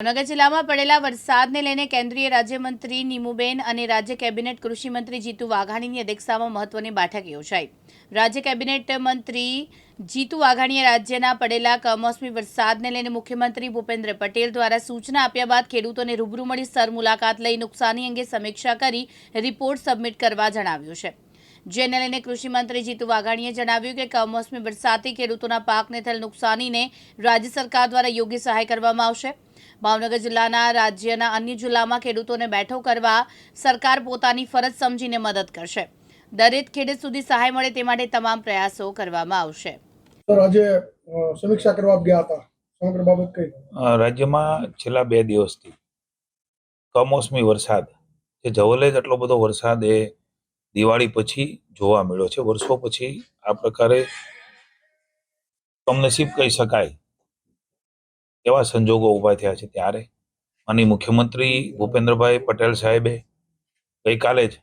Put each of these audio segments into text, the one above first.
ભાવનગર જિલ્લામાં પડેલા વરસાદને લઈને કેન્દ્રીય રાજ્યમંત્રી નીમુબેન અને રાજ્ય કેબિનેટ કૃષિમંત્રી જીતુ વાઘાણીની અધ્યક્ષતામાં મહત્વની બેઠક યોજાઈ. રાજ્ય કેબિનેટ મંત્રી જીતુ વાઘાણીએ રાજ્યના પડેલા કમોસમી વરસાદને લઈને મુખ્યમંત્રી ભૂપેન્દ્ર પટેલ દ્વારા સૂચના આપ્યા બાદ ખેડૂતોને રૂબરૂ મળી સર મુલાકાત લઈ નુકસાની અંગે સમીક્ષા કરી રિપોર્ટ સબમિટ કરવા જણાવ્યું છે. જેને લઈને કૃષિમંત્રી જીતુ વાઘાણીએ જણાવ્યું કે કમોસમી વરસાદથી ખેડૂતોના પાકને થયેલ નુકસાનીને રાજ્ય સરકાર દ્વારા યોગ્ય સહાય કરવામાં આવશે. ભાવનગર જિલ્લાના રાજ્યના અન્ય જિલ્લામાં ખેડૂતોને બેઠો કરવા સરકાર પોતાની ફરજ સમજીને મદદ કરશે. દરેક ખેડૂત સુધી સહાય મળે તે માટે તમામ પ્રયાસો કરવામાં આવશે. આજે સમીક્ષા કરવા ગયા હતા. સમગ્ર બાબત કઈ? રાજ્યમાં છેલ્લા બે દિવસથી કમોસમી વરસાદ જે જવલે જ એટલો બધો વરસાદ એ દિવાળી પછી જોવા મળ્યો છે. વર્ષો પછી આ પ્રકારે કમનસીબ કહી શકાય એવા સંજોગો ઊભા થયા છે ત્યારે. અને મુખ્યમંત્રી ભૂપેન્દ્રભાઈ પટેલ સાહેબે ગઈકાલે જ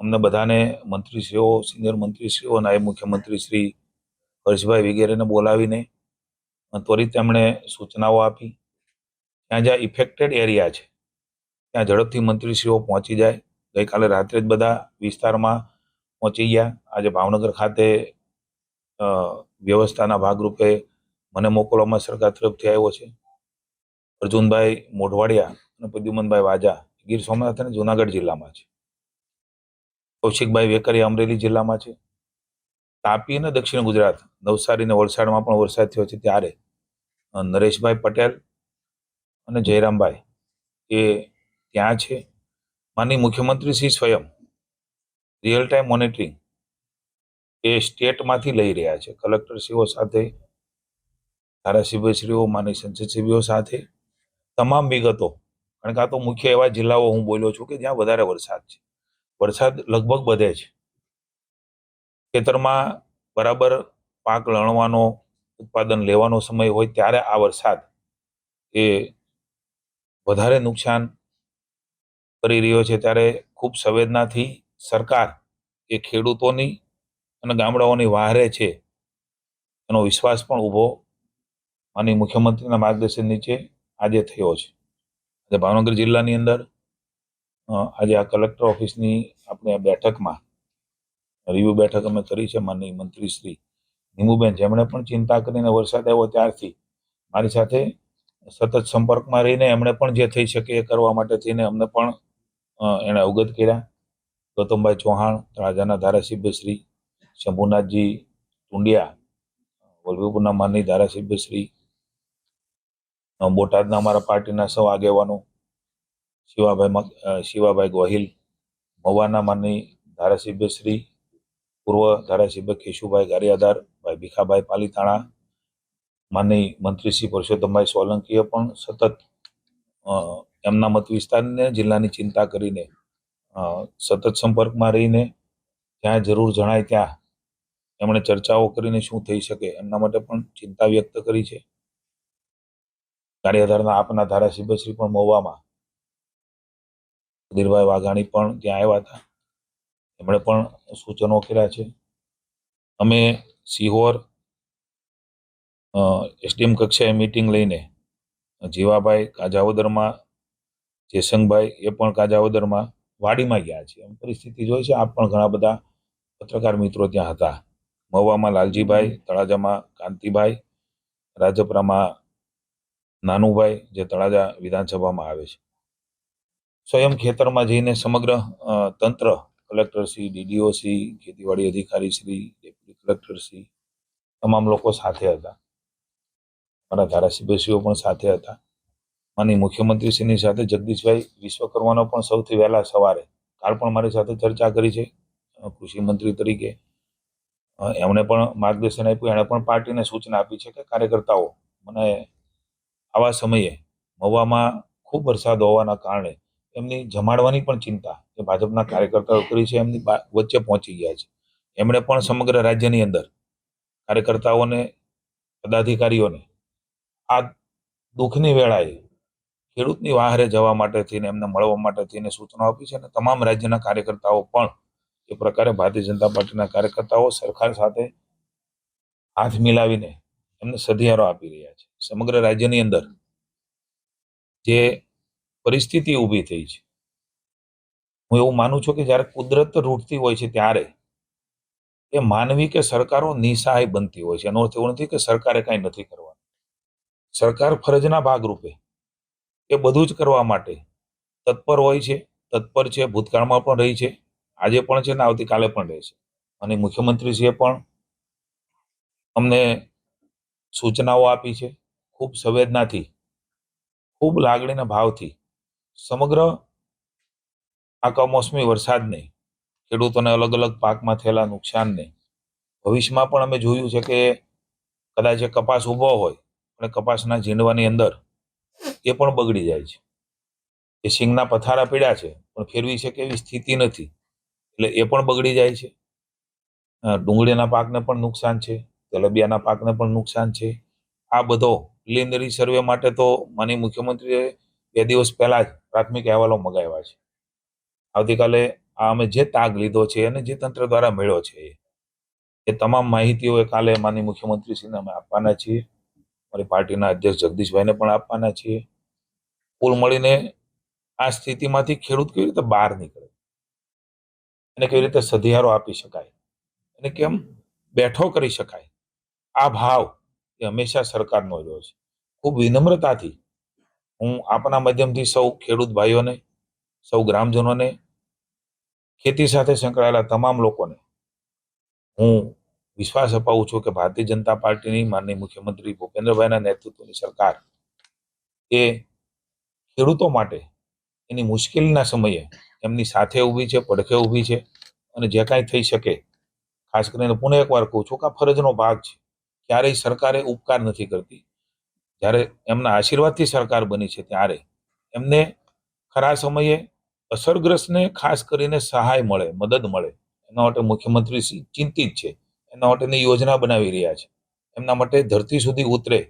અમને બધાને મંત્રીશ્રીઓ, સિનિયર મંત્રીશ્રીઓ, નાયબ મુખ્યમંત્રી શ્રી હર્ષભાઈ વગેરેને બોલાવીને ત્વરિત તેમણે સૂચનાઓ આપી. ત્યાં જ્યાં ઇફેક્ટેડ એરિયા છે, ત્યાં ઝડપથી મંત્રીશ્રીઓ પહોંચી જાય. ગઈકાલે રાત્રે જ બધા વિસ્તારમાં પહોંચી ગયા. આજે ભાવનગર ખાતે વ્યવસ્થાના ભાગરૂપે મને મોકલવામાં સરકાર તરફથી આવ્યો છે. અર્જુનભાઈ મોઢવાડિયા અને પ્રદ્યુમનભાઈ વાજા ગીર સોમનાથ અને જુનાગઢ જિલ્લામાં છે. કૌશિકભાઈ વેકરિયા અમરેલી જિલ્લામાં છે. તાપી અને દક્ષિણ ગુજરાત, નવસારી અને વલસાડમાં પણ વરસાદ થયો છે ત્યારે. નરેશભાઈ પટેલ અને જયરામભાઈ એ ત્યાં છે. માનની મુખ્યમંત્રી શ્રી સ્વયં રિયલ ટાઈમ મોનિટરિંગ એ સ્ટેટમાંથી લઈ રહ્યા છે. કલેક્ટરશ્રીઓ સાથે ધારાસભ્યશ્રીઓ માની સંસદસભ્યો સાથે તમામ વિગતો, કારણ કે આ તો મુખ્ય એવા જિલ્લાઓ હું બોલ્યો છું કે જ્યાં વધારે વરસાદ છે. વરસાદ લગભગ બધે છે. ખેતરમાં બરાબર પાક લણવાનો, ઉત્પાદન લેવાનો સમય હોય ત્યારે આ વરસાદ એ વધારે નુકસાન કરી રહ્યો છે. ત્યારે ખૂબ સંવેદનાથી સરકાર એ ખેડૂતોની અને ગામડાઓની વહારે છે. એનો વિશ્વાસ પણ ઊભો માની મુખ્યમંત્રીના માર્ગદર્શન નીચે આજે થયો છે. આજે ભાવનગર જિલ્લાની અંદર આજે આ કલેક્ટર ઓફિસની આપણે આ બેઠકમાં રિવ્યુ બેઠક અમે કરી છે માનનીય મંત્રી શ્રી નીમુબેન. જેમણે પણ ચિંતા કરીને વરસાદ આવ્યો ત્યારથી મારી સાથે સતત સંપર્કમાં રહીને એમણે પણ જે થઈ શકે એ કરવા માટે થઈને અમને પણ એણે અવગત કર્યા. ગૌતમભાઈ ચૌહાણ તળાજાના ધારાસભ્યશ્રી શંભુનાથજી ટુંડિયા વલભીપુરના માનની ધારાસભ્ય શ્રી અ, બોટાદના અમારા પાર્ટીના સૌ આગેવાનો, શિવાભાઈ શિવાભાઈ ગોહિલ, મવાના માની ધારાસભ્ય શ્રી, પૂર્વ ધારાસભ્ય કેશુભાઈ ગારિયાદાર ભાઈ ભીખાભાઈ પાલીતાણા, માનની મંત્રી શ્રી પરસોત્તમભાઈ સોલંકીએ પણ સતત એમના મત વિસ્તારને જિલ્લાની ચિંતા કરીને સતત સંપર્કમાં રહીને જ્યાં જરૂર જણાય ત્યાં, એમણે ચર્ચાઓ કરીને શું થઈ શકે એમના માટે પણ ચિંતા વ્યક્ત કરી છે. ગારિયાધારના આપના ધારાસભ્યશ્રી પણ મહુવામાં સુધીરભાઈ વાઘાણી પણ ત્યાં આવ્યા હતા. એમણે પણ સૂચનો કર્યા છે. અમે સિહોર એસડીએમ કક્ષાએ મિટિંગ લઈને જીવાભાઈ કાજાવદરમાં, જેસંગભાઈ એ પણ કાજાવદરમાં વાડીમાં ગયા છે એમ પરિસ્થિતિ જોઈ છે. આપ પણ ઘણા બધા પત્રકાર મિત્રો ત્યાં હતા. મહુવામાં લાલજીભાઈ, તળાજામાં કાંતિભાઈ, રાજપરામાં નાનુભાઈ જે તળાજા વિધાનસભામાં આવે છે. સ્વયં ખેતરમાં જઈને સમગ્ર તંત્ર કલેક્ટરશ્રી ડીડીઓશ્રી ખેતીવાડી અધિકારીશ્રી ડેપ્યુટી કલેક્ટરશ્રી તમામ લોકો સાથે હતા. મારા ધારાસભ્યશ્રીઓ પણ સાથે હતા. માની મુખ્યમંત્રીશ્રીની સાથે જગદીશભાઈ વિશ્વકર્માનો પણ સૌથી વહેલા સવારે, કાલ પણ મારી સાથે ચર્ચા કરી છે કૃષિમંત્રી કૃષિ મંત્રી તરીકે. એમણે પણ માર્ગદર્શન આપ્યું, એણે પણ પાર્ટીને સૂચના આપી છે કે કાર્યકર્તાઓ મને આવા સમયે મહુવામાં ખૂબ વરસાદ હોવાના કારણે એમની જમાડવાની પણ ચિંતા જે ભાજપના કાર્યકર્તાઓ કરી છે એમની વચ્ચે પહોંચી ગયા છે. એમણે પણ સમગ્ર રાજ્યની અંદર કાર્યકર્તાઓને, પદાધિકારીઓને આ દુઃખની વેળાએ ખેડૂતની વાહરે જવા માટે થઈને, એમને મળવા માટે થઈને સૂચનો આપી છે અને તમામ રાજ્યના કાર્યકર્તાઓ પણ એ પ્રકારે ભારતીય જનતા પાર્ટીના કાર્યકર્તાઓ સરકાર સાથે હાથ મિલાવીને એમને સધિયારો આપી રહ્યા છે. સમગ્ર રાજ્યની અંદર જે પરિસ્થિતિ ઊભી થઈ છે. હું એવું માનું છું કે જ્યારે કુદરત રૂટતી હોય છે ત્યારે એ માનવી કે સરકારો નિસહાય બનતી હોય છે. એનો અર્થ એવો નથી કે સરકારે કાંઈ નથી કરવાનું. સરકાર ફરજના ભાગરૂપે એ બધું જ કરવા માટે તત્પર હોય છે. તત્પર છે, ભૂતકાળમાં પણ રહી છે. આજે પણ છે ને આવતીકાલે પણ રહેશે અને મુખ્યમંત્રીશ્રીએ પણ અમને સૂચનાઓ આપી છે. ખૂબ સંવેદનાથી, ખૂબ લાગણીના ભાવથી, સમગ્ર આ કમોસમી વરસાદને ખેડૂતોને અલગ અલગ પાકમાં થયેલા નુકસાનને ભવિષ્યમાં પણ અમે જોયું છે કે કદાચ કપાસ ઊભો હોય અને કપાસના ઝીંડવાની અંદર એ પણ બગડી જાય છે. એ સિંગના પથારા પીડ્યા છે, પણ ફેરવી શકે એવી સ્થિતિ નથી, એટલે એ પણ બગડી જાય છે. ડુંગળીના પાકને પણ નુકસાન છે તેલબિયાના પાકને પણ નુકસાન છે. આ બધો પ્રિલિમિનરી સર્વે માટે તો માની મુખ્યમંત્રીએ બે દિવસ પહેલા જ પ્રાથમિક અહેવાલો મગાવ્યા છે. આવતીકાલે આ અમે જે તાગ લીધો છે અને જે તંત્ર દ્વારા મળ્યો છે એ- તમામ માહિતીઓ એ કાલે માની મુખ્યમંત્રીશ્રીને અમે આપવાના છીએ. અમારી પાર્ટીના અધ્યક્ષ જગદીશભાઈને પણ આપવાના છીએ. કુલ મળીને આ સ્થિતિમાંથી ખેડૂત કેવી રીતે બહાર નીકળે? એને કેવી રીતે સધિયારો આપી શકાય? અને કેમ બેઠો કરી શકાય? આ ભાવ એ હંમેશા સરકારનો રહ્યો છે. ખૂબ વિનમ્રતાથી હું આપના માધ્યમથી સૌ ખેડૂત ભાઈઓને, સૌ ગ્રામજનોને, ખેતી સાથે સંકળાયેલા તમામ લોકોને હું વિશ્વાસ અપાવું છું કે ભારતીય જનતા પાર્ટીની માનનીય મુખ્યમંત્રી ભૂપેન્દ્રભાઈના નેતૃત્વની સરકાર એ ખેડૂતો માટે એની મુશ્કેલીના સમયે એમની સાથે ઊભી છે, પડખે ઊભી છે અને જે કાંઈ થઈ શકે, ખાસ કરીને પુનઃ એકવાર કહું છું કે આ ફરજનો ભાગ છે. ક્યારેય સરકારે ઉપકાર નથી કરતી. જ્યારે એમના આશીર્વાદથી સરકાર બની છે ત્યારે એમને ખરા સમયે અસરગ્રસ્તને ખાસ કરીને સહાય મળે, મદદ મળે. એના માટે મુખ્યમંત્રી શ્રી ચિંતિત છે. એના માટેની યોજના બનાવી રહ્યા છે. એમના માટે ધરતી સુધી ઉતરે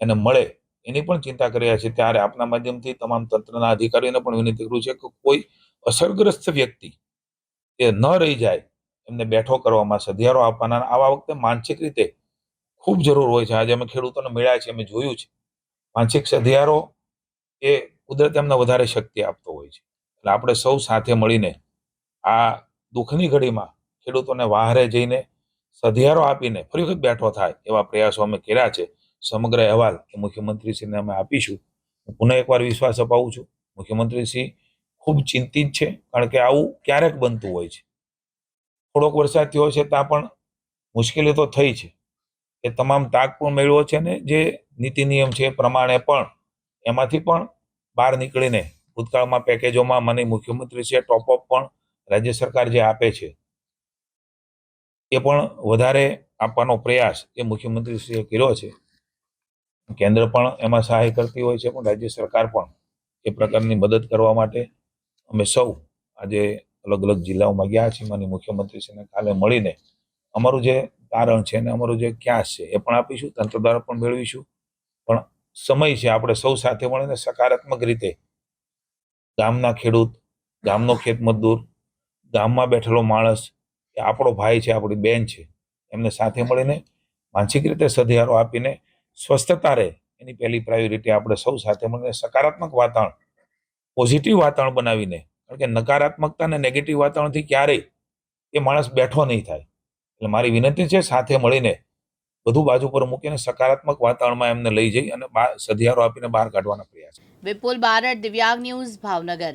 એને મળે એની પણ ચિંતા કરી રહ્યા છે. ત્યારે આપના માધ્યમથી તમામ તંત્રના અધિકારીઓને પણ વિનંતી કરું છે કે કોઈ અસરગ્રસ્ત વ્યક્તિ એ ન રહી જાય, એમને બેઠો કરવામાં સધિયારો આપવાના. આવા વખતે માનસિક રીતે ખૂબ જરૂર હોય છે. આજે અમે ખેડૂતોને મળ્યા છે અમે જોયું છે. માનસિક સધિયારો એ કુદરત એમને વધારે શક્તિ આપતો હોય છે. એટલે આપણે સૌ સાથે મળીને આ દુઃખની ઘડીમાં ખેડૂતોને વાહરે જઈને સધિયારો આપીને ફરી વખત બેઠો થાય એવા પ્રયાસો અમે કર્યા છે. સમગ્ર અહેવાલ એ મુખ્યમંત્રીશ્રીને અમે આપીશું. હું પુનઃ એકવાર વિશ્વાસ અપાવું છું. મુખ્યમંત્રીશ્રી ખૂબ ચિંતિત છે, કારણ કે આવું ક્યારેક બનતું હોય છે. થોડોક વરસાદ થયો છે ત્યાં પણ મુશ્કેલી તો થઈ છે. એ તમામ તાક પણ મેળવ્યો છે ને, જે નીતિ નિયમ છે એ પ્રમાણે પણ એમાંથી પણ બહાર નીકળીને ભૂતકાળમાં પેકેજોમાં મને મુખ્યમંત્રી છે ટોપઅપ પણ રાજ્ય સરકાર જે આપે છે, એ પણ વધારે આપવાનો પ્રયાસ એ મુખ્યમંત્રીશ્રીએ કર્યો છે. કેન્દ્ર પણ એમાં સહાય કરતી હોય છે, પણ રાજ્ય સરકાર પણ એ પ્રકારની મદદ કરવા માટે અમે સૌ આજે અલગ અલગ જિલ્લાઓમાં ગયા છીએ. માની મુખ્યમંત્રીશ્રીને કાલે મળીને અમારું જે તારણ છે અને અમારું જે ક્યાસ છે એ પણ આપીશું તંત્ર દ્વારા પણ મેળવીશું. પણ સમય છે, આપણે સૌ સાથે મળીને સકારાત્મક રીતે ગામના ખેડૂત, ગામનો ખેત મજદૂર, ગામમાં બેઠેલો માણસ, એ આપણો ભાઈ છે, આપણી બેન છે, એમને સાથે મળીને માનસિક રીતે સધિયારો આપીને સ્વસ્થતા રહે. એની પહેલી પ્રાયોરિટી આપણે સૌ સાથે મળીને સકારાત્મક વાતાવરણ પોઝિટિવ વાતાવરણ બનાવીને, કારણ કે નકારાત્મકતા અને નેગેટિવ વાતાવરણથી ક્યારેય એ માણસ બેઠો નહીં થાય. એટલે મારી વિનંતી છે સાથે મળીને બધું બાજુ પર મૂકીને સકારાત્મક વાતાવરણમાં એમને લઈ જઈ અને સધિયારો આપીને બહાર કાઢવાના પ્રયાસ. વિપુલ બારડ, દિવ્યાંગ ન્યૂઝ, ભાવનગર.